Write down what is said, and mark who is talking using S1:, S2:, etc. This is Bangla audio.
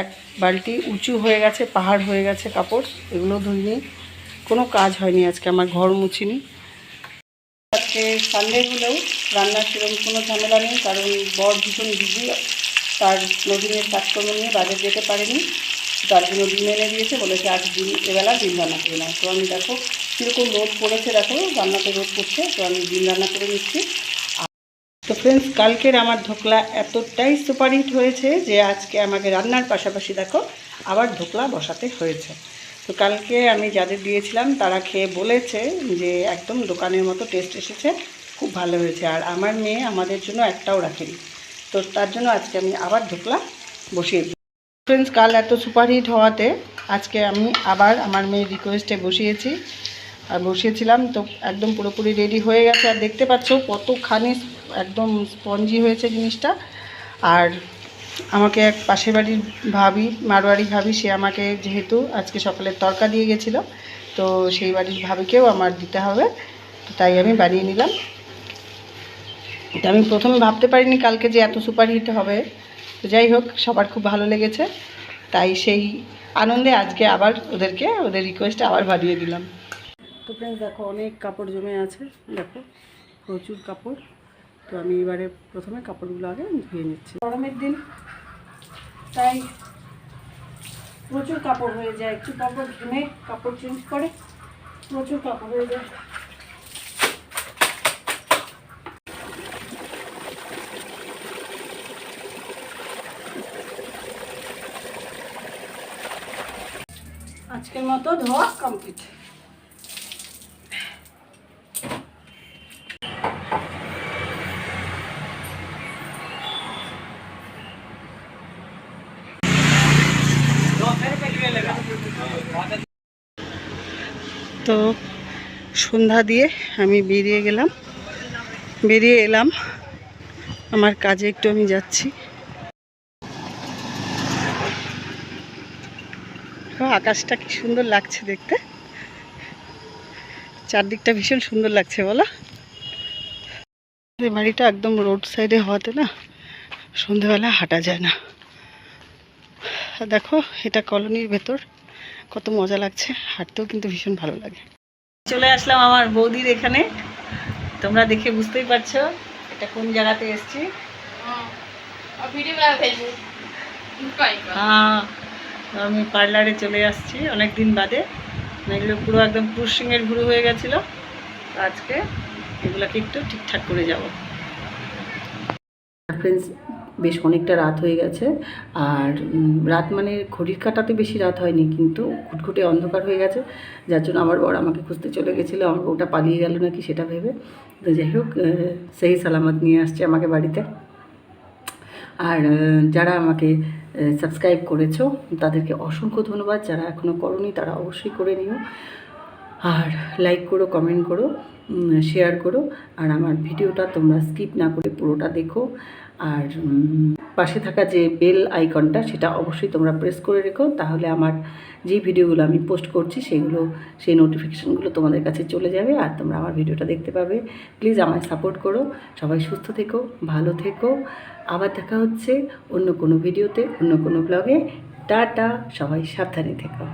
S1: এক বালতি উঁচু হয়ে গেছে, পাহাড় হয়ে গেছে কাপড়, এগুলো ধুইনি। কোনো কাজ হয়নি আজকে, আমার ঘর মুছিনি। আজকে সানডে হলেও রান্নার সেরকম কোনো ঝামেলা নেই, কারণ বর ভীষণ বিজি তার নদীনের কাজকর্ম নিয়ে বাজার যেতে পারেনি। তার জন্য ডিম এনে দিয়েছে, বলেছে আজ ডিম, এবেলা ডিম রান্না করে নাও। তো আমি দেখো, কীরকম রোদ পড়েছে দেখো, রান্নাতে রোদ পড়ছে, তো আমি ডিম রান্না করে নিচ্ছি। তো ফ্রেন্ডস কালকের আমার ধোকলা এতটাই সুপারহিট হয়েছে যে আজকে আমাকে রান্নার পাশাপাশি দেখো, আবার ধোকলা বসাতে হয়েছে। তো কালকে আমি যাদের দিয়েছিলাম, তারা খেয়ে বলেছে যে একদম দোকানের মতো টেস্ট এসেছে, খুব ভালো হয়েছে। আর আমার মেয়ে আমাদের জন্য একটাও রাখেনি। তো তার জন্য আজকে আমি আবার ধোকলা বসিয়ে দিই। ফ্রেন্ডস কাল এত সুপারহিট হওয়াতে আজকে আমি আবার আমার মেয়ের রিকোয়েস্টে বসিয়েছি। আর বসিয়েছিলাম, তো একদম পুরোপুরি রেডি হয়ে গেছে। আর দেখতে পাচ্ছ কতখানি একদম স্পঞ্জি হয়েছে জিনিসটা। আর আমাকে এক পাশের বাড়ির ভাবি, মারোয়ারি ভাবি, সে আমাকে যেহেতু আজকে সকালে তরকা দিয়ে গেছিল, তো সেই বাড়ির ভাবিকেও আমার দিতে হবে। তো তাই আমি বানিয়ে নিলাম। এটা আমি প্রথমে ভাবতে পারিনি কালকে যে এত সুপারহিট হবে। তো যাই হোক, সবার খুব ভালো লেগেছে। তাই সেই আনন্দে আজকে আবার ওদেরকে, ওদের রিকোয়েস্টে আবার বানিয়ে দিলাম। তো ফ্রেন্ডস দেখো অনেক কাপড় জমে আছে। দেখো, প্রচুর কাপড়। তো আমি এবারে প্রথমে কাপড়গুলো আগে ধুয়ে নিচ্ছি। গরমের দিন, তাই প্রচুর কাপড় হয়ে যায়। একটু কাপড় ঘেমে কাপড় চেঞ্জ করে প্রচুর কাপড় হয়ে যায়। আজকের মতো ধোয়া কমপ্লিট তো সন্ধ্যা দিয়ে আমি বেরিয়ে গেলাম। বেরিয়ে এলাম। আমার কাজে একটু আমি যাচ্ছি। আকাশটা কি সুন্দর লাগছে দেখতে। চারদিকটা ভীষণ সুন্দর লাগছে, বলো। বাড়িটা একদম রোড সাইডে হওয়াতে না সন্ধেবেলা হাঁটা যায় না। দেখো, এটা কলোনির ভেতর। কত মজা লাগছে হাঁটতেও কিন্তু ভীষণ ভালো লাগে। চলে আসলাম আমার বৌদির এখানে। তোমরা দেখে বুঝতেই পারছ এটা কোন জায়গাতে এসছি। হ্যাঁ আমি পার্লারে চলে আসছি অনেক দিন বাদে। এগুলো পুরো একদম পুরুষিংয়ের ভুরু হয়ে গেছিল। আজকে এগুলোকে একটু ঠিকঠাক করে যাব। ফ্রেন্ডস বেশ অনেকটা রাত হয়ে গেছে। আর রাত মানে ঘড়ির কাটাতে বেশি রাত হয়নি, কিন্তু ঘুটঘুটে অন্ধকার হয়ে গেছে। যার জন্য আমার বর আমাকে খুঁজতে চলে গেছিল। আমার বউটা পালিয়ে গেল নাকি সেটা ভেবে। তো যাই হোক সেই সালামত নিয়ে আসছে আমাকে বাড়িতে। আর যারা আমাকে সাবস্ক্রাইব করেছ, তাদেরকে অসংখ্য ধন্যবাদ। যারা এখনও করনি, তারা অবশ্যই করে নিও। আর লাইক করো কমেন্ট করো শেয়ার করো। আর আমার ভিডিওটা তোমরা স্কিপ না করে পুরোটা দেখো। আর পাশে থাকা যে বেল আইকনটা সেটা অবশ্যই তোমরা প্রেস করে রেখো। তাহলে আমার যে ভিডিওগুলো আমি পোস্ট করছি সেগুলো, সেই নোটিফিকেশানগুলো তোমাদের কাছে চলে যাবে আর তোমরা আমার ভিডিওটা দেখতে পাবে। প্লিজ আমায় সাপোর্ট করো। সবাই সুস্থ থেকো, ভালো থেকো। আবার দেখা হচ্ছে অন্য কোনো ভিডিওতে, অন্য কোনো ব্লগে টাটা! সবাই সাবধানে থেকো।